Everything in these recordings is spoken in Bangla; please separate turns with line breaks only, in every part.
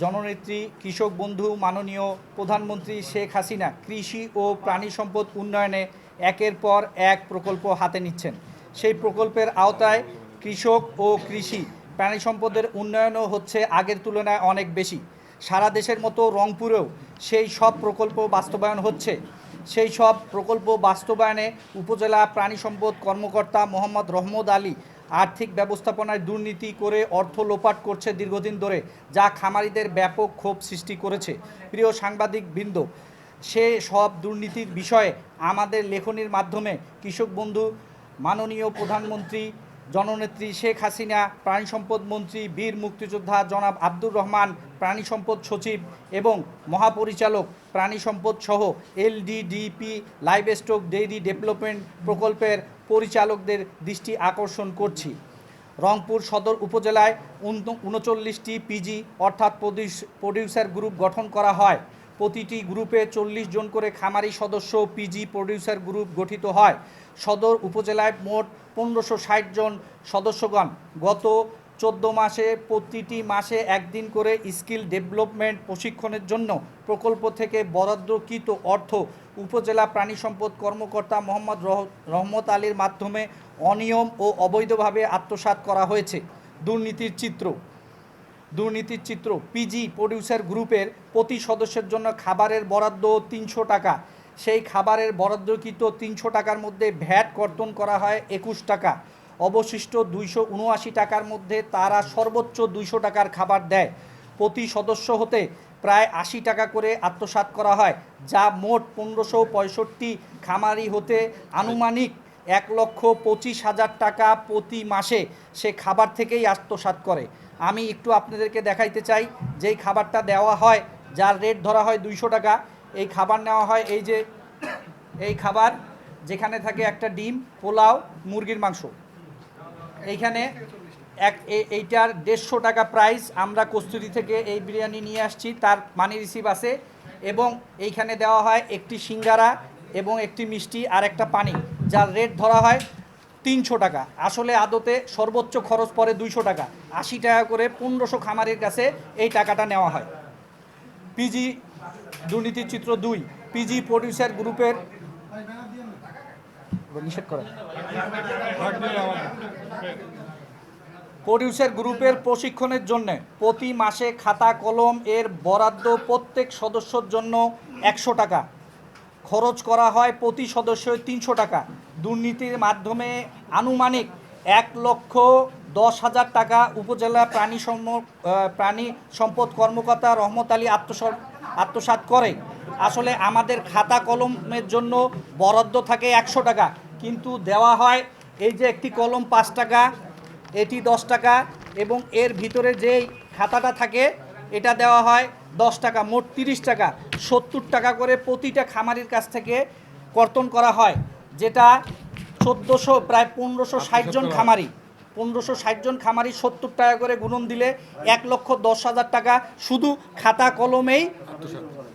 জননেত্রী, কৃষক বন্ধু, মাননীয় প্রধানমন্ত্রী শেখ হাসিনা কৃষি ও প্রাণী সম্পদ উন্নয়নে একের পর এক প্রকল্প হাতে নিচ্ছেন। সেই প্রকল্পের আওতায় কৃষক ও কৃষি প্রাণী সম্পদের উন্নয়নও হচ্ছে আগের তুলনায় অনেক বেশি। সারা দেশের মতো রংপুরেও সেই সব প্রকল্প বাস্তবায়ন হচ্ছে। সেই সব প্রকল্প বাস্তবায়নে উপজেলা প্রাণী সম্পদ কর্মকর্তা মোহাম্মদ রহমদ আলী আর্থিক ব্যবস্থাপনায় দুর্নীতি করে অর্থ লোপাট করছে দীর্ঘদিন ধরে, যা খামারিদের ব্যাপক ক্ষোভ সৃষ্টি করেছে। প্রিয় সাংবাদিক বৃন্দ, সে সব দুর্নীতির বিষয়ে আমাদের লেখনির মাধ্যমে কৃষক বন্ধু, মাননীয় প্রধানমন্ত্রী, জননেত্রী শেখ হাসিনা, প্রাণী সম্পদ মন্ত্রী, বীর মুক্তিযোদ্ধা জনাব আব্দুর রহমান, প্রাণী সম্পদ সচিব এবং মহাপরিচালক প্রাণী সম্পদ সহ LDDP live stock dairy development প্রকল্পের পরিচালকদের দৃষ্টি আকর্ষণ করছি। রংপুর সদর উপজেলায় উন- উনচল্লিশটি পিজি অর্থাৎ প্রডিউস- প্রডিউসার গ্রুপ গঠন করা হয়। প্রতিটি গ্রুপে চল্লিশ জন করে খামারি সদস্য পিজি প্রডিউসার গ্রুপ গঠিত হয়। সদর উপজেলায় মোট পনেরোশো জন সদস্যগণ। গত চোদ্দ মাসে, প্রতিটি মাসে একদিন করে স্কিল ডেভেলপমেন্ট প্রশিক্ষণের জন্য প্রকল্প থেকে বরাদ্দকৃত অর্থ উপজেলা প্রাণী সম্পদ কর্মকর্তা মোহাম্মদ রহ- রহমত আলীর মাধ্যমে অনিয়ম ও অবৈধভাবে আত্মসাৎ করা হয়েছে। দুর্নীতির চিত্র। দুর্নীতির চিত্র। পিজি প্রডিউসার গ্রুপের প্রতি সদস্যের জন্য খাবারের বরাদ্দ তিনশো টাকা। সেই খাবারের বরাদ্দকৃত তিনশো টাকার মধ্যে ভ্যাট কর্তন করা হয় একুশ টাকা। অবশিষ্ট দুইশো উনআশি টাকার মধ্যে তারা সর্বোচ্চ দুইশো টাকার খাবার দেয়। প্রতি সদস্য হতে প্রায় আশি টাকা করে আত্মসাৎ করা হয়, যা মোট পনেরোশো পঁয়ষট্টি খামারি হতে আনুমানিক এক লক্ষ পঁচিশ হাজার টাকা প্রতি মাসে সে খাবার থেকেই আত্মসাৎ করে। আমি একটু আপনাদেরকে দেখাইতে চাই, যেই খাবারটা দেওয়া হয়, যার রেট ধরা হয় দুইশো টাকা, এই খাবার নেওয়া হয় এই যে, এই খাবার যেখানে থাকে একটা ডিম, পোলাও, মুরগির মাংস। এইখানে এক এইটার দেড়শো টাকা প্রাইস আমরা কস্তুরি থেকে এই বিরিয়ানি নিয়ে আসছি। তার মানি রিসিভ আছে এবং এইখানে দেওয়া হয় একটি সিঙ্গারা এবং একটি মিষ্টি আর একটা পানি, যার রেট ধরা হয় তিনশো টাকা। আসলে আদতে সর্বোচ্চ খরচ পড়ে দুইশো টাকা। আশি টাকা করে পনেরোশো খামারের কাছে এই টাকাটা নেওয়া হয়। পিজি দুর্নীতির চিত্র দুই। পিজি প্রডিউসার গ্রুপের নিষেধ করে প্রডিউসার গ্রুপের প্রশিক্ষণের জন্য প্রতি মাসে খাতা কলম এর বরাদ্দ প্রত্যেক সদস্যর জন্য একশো টাকা। খরচ করা হয় প্রতি সদস্য তিনশো টাকা। দুর্নীতির মাধ্যমে আনুমানিক এক লক্ষ দশ হাজার টাকা উপজেলা প্রাণী সম প্রাণী সম্পদ কর্মকর্তা রহমত আলী আত্মসাৎ আত্মসাৎ করে। আসলে আমাদের খাতা কলমের জন্য বরাদ্দ থাকে একশো টাকা। কিন্তু দেওয়া হয় এই যে একটি কলম পাঁচ টাকা এটি দশ টাকা এবং এর ভিতরে যেই খাতাটা থাকে এটা দেওয়া হয় দশ টাকা মোট তিরিশ টাকা। সত্তর টাকা করে প্রতিটা খামারির কাছ থেকে কর্তন করা হয় যেটা চোদ্দোশো প্রায় পনেরোশো ষাট জন খামারি। পনেরোশো ষাট জন খামারি সত্তর টাকা করে গুণন দিলে এক লক্ষ দশ হাজার টাকা শুধু খাতা কলমেই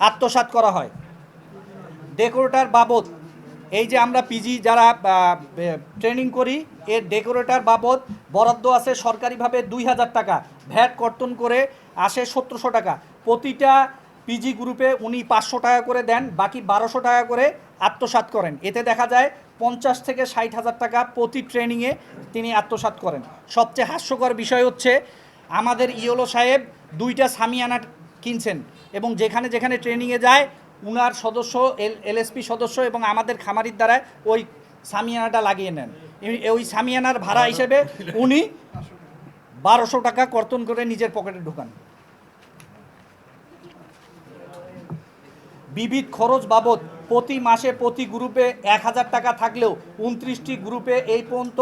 আত্মসাৎ করা হয়। ডেকোরেটার বাবদ এই যে আমরা পিজি যারা ট্রেনিং করি, এর ডেকোরেটার বাবদ বরাদ্দ আছে সরকারিভাবে দুই হাজার টাকা। ভ্যাট কর্তন করে আসে সতেরোশো টাকা। প্রতিটা পিজি গ্রুপে উনি পাঁচশো টাকা করে দেন, বাকি বারোশো টাকা করে আত্মসাৎ করেন। এতে দেখা যায় পঞ্চাশ থেকে ষাট হাজার টাকা প্রতি ট্রেনিংয়ে তিনি আত্মসাৎ করেন। সবচেয়ে হাস্যকর বিষয় হচ্ছে, আমাদের ইওলো সাহেব দুইটা সামিয়ানা কিনছেন এবং যেখানে যেখানে ট্রেনিংয়ে যায় উনার সদস্য এল এলএসপি সদস্য এবং আমাদের খামারির দ্বারা ওই সামিয়ানাটা লাগিয়ে নেন। ওই সামিয়ানার ভাড়া হিসেবে উনি বারোশো টাকা কর্তন করে নিজের পকেটে ঢোকান। বিবিধ খরচ বাবদ প্রতি মাসে প্রতি গ্রুপে এক হাজার টাকা থাকলেও উনত্রিশটি গ্রুপে এই পর্যন্ত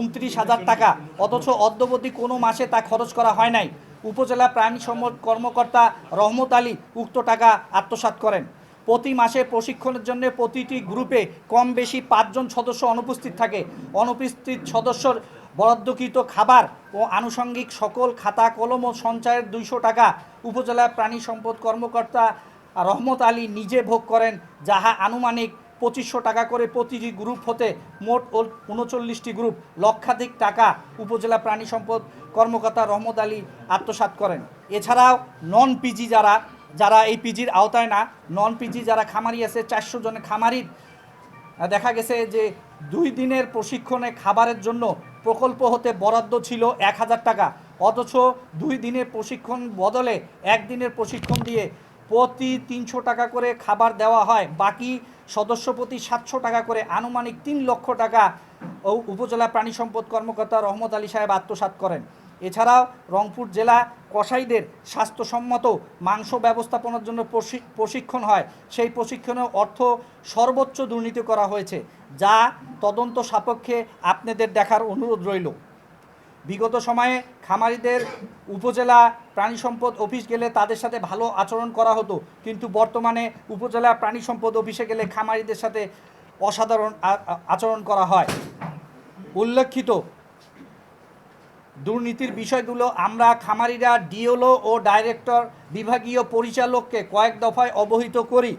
উনত্রিশ হাজার টাকা। অথচ অদ্যবধি কোনো মাসে তা খরচ করা হয় নাই। উপজেলা প্রাণী সম্পদ কর্মকর্তা রহমত আলী উক্ত টাকা আত্মসাৎ করেন। প্রতি মাসে প্রশিক্ষণের জন্য প্রতিটি গ্রুপে কম বেশি পাঁচজন সদস্য অনুপস্থিত থাকে। অনুপস্থিত সদস্যর বরাদ্দকৃত খাবার ও আনুষঙ্গিক সকল খাতা, কলম ও সঞ্চয়ের দুইশো টাকা উপজেলা প্রাণী সম্পদ কর্মকর্তা রহমত আলী নিজে ভোগ করেন, যাহা আনুমানিক পঁচিশশো টাকা করে প্রতিটি গ্রুপ হতে মোট উনচল্লিশটি গ্রুপ লক্ষাধিক টাকা উপজেলা প্রাণী সম্পদ কর্মকর্তা রহমত আলী আত্মসাৎ করেন। এছাড়াও নন পিজি যারা যারা এই পিজির আওতায় না নন পিজি যারা খামারি আছে, চারশো জনের খামারির দেখা গেছে যে দুই দিনের প্রশিক্ষণে খাবারের জন্য প্রকল্প হতে বরাদ্দ ছিল এক হাজার টাকা। অথচ দুই দিনের প্রশিক্ষণ বদলে একদিনের প্রশিক্ষণ দিয়ে প্রতি তিনশো টাকা করে খাবার দেওয়া হয়। বাকি সদস্য প্রতি সাতশো টাকা করে আনুমানিক তিন লক্ষ টাকা ও উপজেলা প্রাণী সম্পদ কর্মকর্তা রহমত আলী সাহেব আত্মসাৎ করেন। এছাড়াও রংপুর জেলা কসাইদের স্বাস্থ্যসম্মত মাংস ব্যবস্থাপনার জন্য প্রশি- প্রশিক্ষণ হয়। সেই প্রশিক্ষণে অর্থ সর্বোচ্চ দুর্নীতি করা হয়েছে, যা তদন্ত সাপেক্ষে আপনাদের দেখার অনুরোধ রইল। বিগত সময়ে খামারিদের উপজেলা প্রাণী সম্পদ অফিস গেলে তাদের সাথে ভালো আচরণ করা হতো। কিন্তু বর্তমানে উপজেলা প্রাণী সম্পদ অফিসে গেলে খামারিদের সাথে অসাধারণ আচরণ করা হয়। উল্লেখিত দুর্নীতির বিষয়গুলো আমরা খামারিরা ডিওলো ও ডাইরেক্টর বিভাগীয় পরিচালককে কয়েক দফায় অবহিত করি।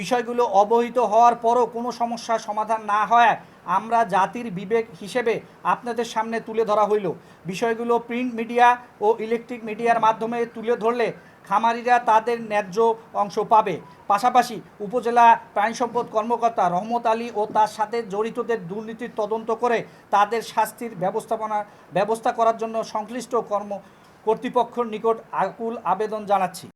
বিষয়গুলো অবহিত হওয়ার পরও কোনো সমস্যার সমাধান না হয়, আমরা জাতির বিবেক হিসেবে আপনাদের সামনে তুলে ধরা হইল। বিষয়গুলো প্রিন্ট মিডিয়া ও ইলেকট্রিক মিডিয়ার মাধ্যমে তুলে ধরলে খামারিরা তাদের ন্যায্য অংশ পাবে। পাশাপাশি উপজেলা প্রাণী সম্পদ কর্মকর্তা রহমত আলী ও তার সাথে জড়িতদের দুর্নীতির তদন্ত করে তাদের শাস্তির ব্যবস্থাপনা, ব্যবস্থা করার জন্য সংশ্লিষ্ট কর্ম কর্তৃপক্ষের নিকট আকুল আবেদন জানাচ্ছি।